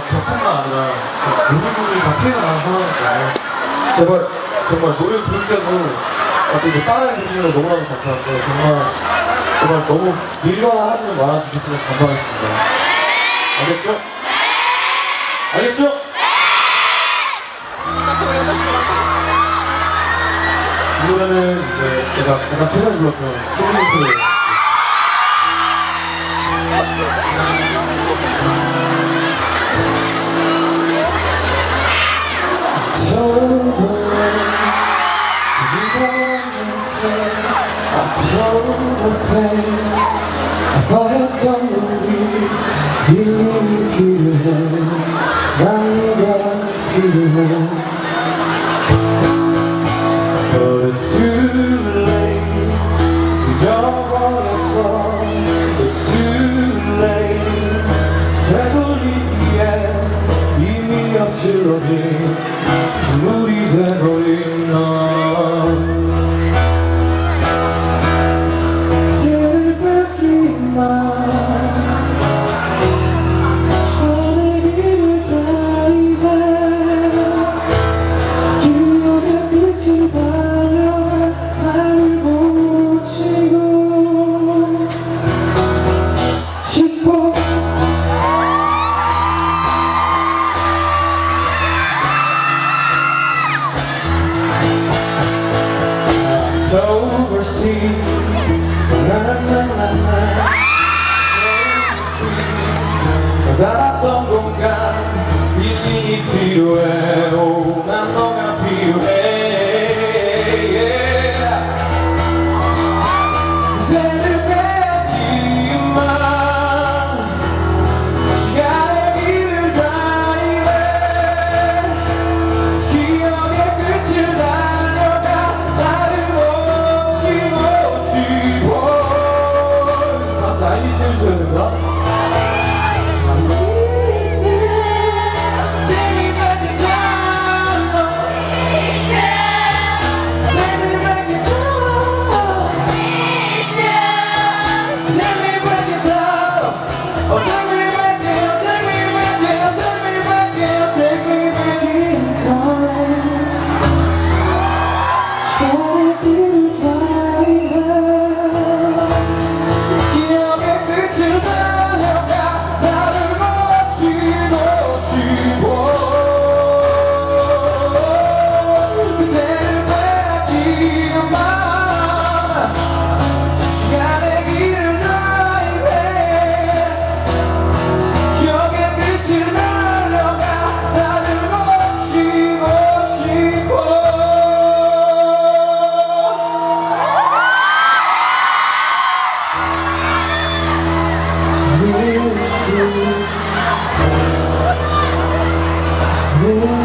저뿐만 아니라 모든 분들이 다 피해가 나는 상황이잖아요. 제발 정말 노래 부를 때도 어떻게 따라해 주시는 거 너무나도 감사한데 정말 정말 너무 밀려하지 말아 주셨으면 감사하겠습니다. 알겠죠? 알겠죠? 이 노래는 이제 제가 가장 최근에 불렀던 필요 질러진 물이 돼버린 너 나나나나나. 닿았던 공간 일이 필요해 오, 해주셔야 됩니다 여러분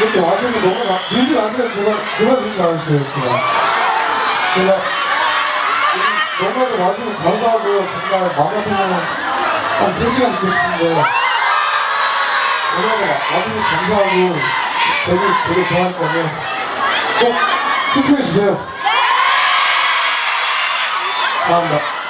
이렇게 와주셔서 너무 막 밀지 마세요. 제발 제발 밀지 마세요. 제발. 제가 너무나도 와주셔서 감사하고 정말 마음 같으면 한 3시간 듣고 싶은데 너무나도 와주셔서 감사하고 되게 되게 좋아할 거면 꼭 투표해주세요. 감사합니다